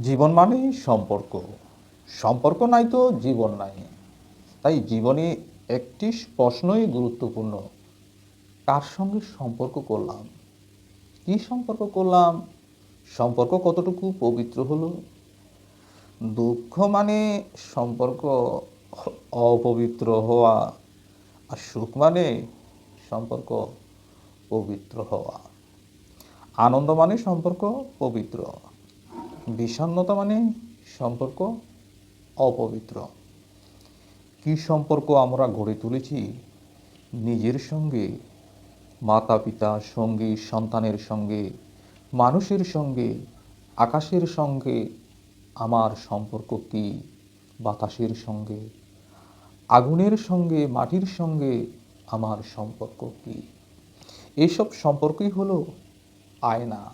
জীবন মানেই সম্পর্ক। সম্পর্ক নাই তো জীবন নাই। তাই জীবনে একটি প্রশ্নই গুরুত্বপূর্ণ। কার সঙ্গে সম্পর্ক করলাম? কি সম্পর্ক করলাম? সম্পর্ক কতটুকু পবিত্র হলো? দুঃখ মানে সম্পর্ক অপবিত্র হওয়া আর সুখ মানে সম্পর্ক পবিত্র হওয়া। আনন্দ মানে সম্পর্ক পবিত্র। বিষণ্ণতা মানে সম্পর্ক অপবিত্র। কি সম্পর্ক আমরা গড়ে তুলেছি? নিজের সঙ্গে মাতা পিতা সঙ্গী, সন্তানের সঙ্গে, মানুষের সঙ্গে, আকাশের সঙ্গে, আমার সম্পর্ক কি? বাতাসের সঙ্গে, আগুনের সঙ্গে, মাটির সঙ্গে, আমার সম্পর্ক কি? এইসব সম্পর্কই হলো আয়না।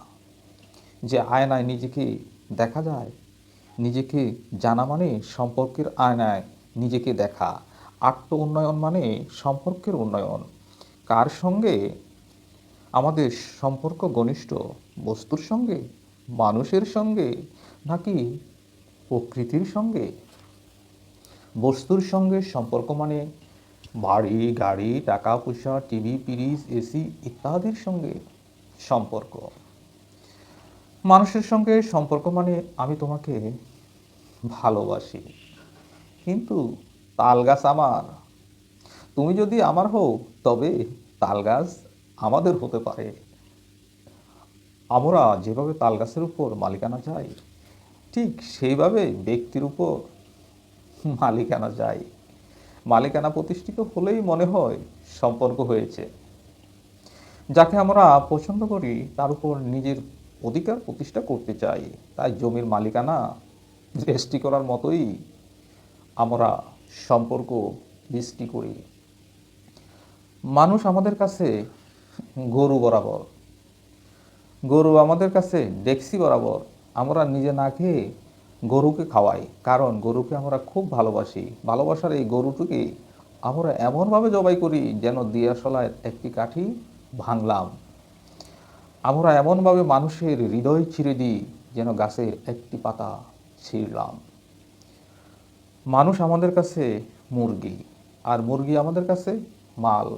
যে আয়নায় নিজেকে দেখা যায়? নিজেকে জানা মানে সম্পর্কের আয়নায় নিজেকে দেখা। আত্ম উন্নয়ন মানে সম্পর্কের উন্নয়ন। কার সঙ্গে? আমাদের সম্পর্ক ঘনিষ্ঠ, বস্তুর সঙ্গে, মানুষের সঙ্গে, নাকি প্রকৃতির সঙ্গে? বস্তুর সঙ্গে সম্পর্ক মানে বাড়ি, গাড়ি টাকা পয়সা টিভি পিরিজ এসি ইত্যাদির সঙ্গে সম্পর্ক। মানুষের সঙ্গে সম্পর্ক মানে আমি তোমাকে ভালোবাসি। কিন্তু তাল গাছ আমার। তুমি যদি আমার হও, তবে তাল গাছ আমাদের হতে পারে। আমরা যেভাবে তাল গাছের উপর মালিকানা যাই, ঠিক সেইভাবে ব্যক্তির উপর মালিকানা চাই মালিকানা প্রতিষ্ঠিত হলেই মনে হয় সম্পর্ক হয়েছে। যাকে আমরা পছন্দ করি, তার উপর নিজের অধিকার প্রতিষ্ঠা করতে চাই। তাই জমির মালিকানা রেজিস্ট্রি করার মতোই আমরা সম্পর্ক সৃষ্টি করি। মানুষ আমাদের কাছে গরু বরাবর। গরু আমাদের কাছে ডেক্সি বরাবর। আমরা নিজে না খেয়ে গরুকে খাওয়াই। কারণ গরুকে আমরা খুব ভালোবাসি। ভালোবাসার এই গরুটিকে আমরা এমনভাবে জবাই করি যেন দিয়াশলায় একটি কাঠি ভাঙলাম। আমরা এমনভাবে মানুষের হৃদয় ছিঁড়ে দিই যেন গাছের একটি পাতা ছিঁড়লাম। মানুষ আমাদের কাছে মুরগি, আর মুরগি আমাদের কাছে মাল।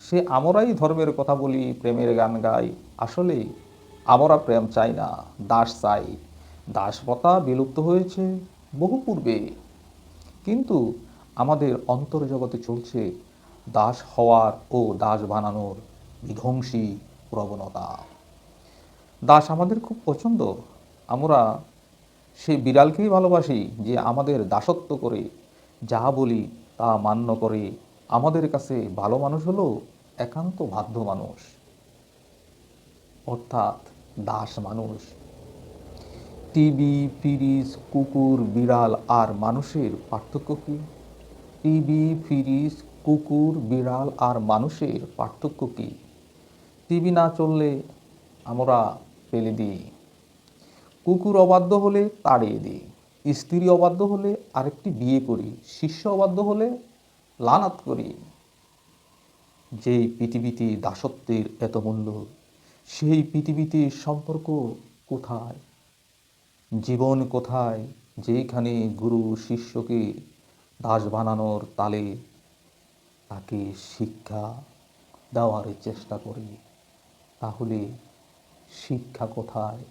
সে আমরাই ধর্মের কথা বলি, প্রেমের গান গাই। আসলে আমরা প্রেম চাই না, দাস চাই। দাসপ্রথা বিলুপ্ত হয়েছে বহু পূর্বে। কিন্তু আমাদের অন্তর্জগতে চলছে দাস হওয়ার ও দাস বানানোর বিধ্বংসী প্রবণতা। দাস আমাদের খুব পছন্দ। আমরা সেই বিড়ালকেই ভালোবাসি যে আমাদের দাসত্ব করে, যা বলি তা মান্য করে। আমাদের কাছে ভালো মানুষ হলো একান্ত বাধ্য মানুষ। অর্থাৎ দাস মানুষ। টিভি ফ্রিজ, কুকুর, বিড়াল আর মানুষের পার্থক্য কি? টিভি ফ্রিজ, কুকুর, বিড়াল আর মানুষের পার্থক্য কি? টিভি না চললে আমরা ফেলে দিই। কুকুর অবাধ্য হলে তাড়িয়ে দিই। স্ত্রী অবাধ্য হলে আরেকটি বিয়ে করি। শিষ্য অবাধ্য হলে লানাত করি। যেই পৃথিবীতে দাসত্বের এত মূল্য, সেই পৃথিবীতে সম্পর্ক কোথায়? জীবন কোথায় যেখানে গুরু শিষ্যকে দাস বানানোর তালে তাকে শিক্ষা দেওয়ার চেষ্টা করি? তাহলে শিক্ষা কোথায়?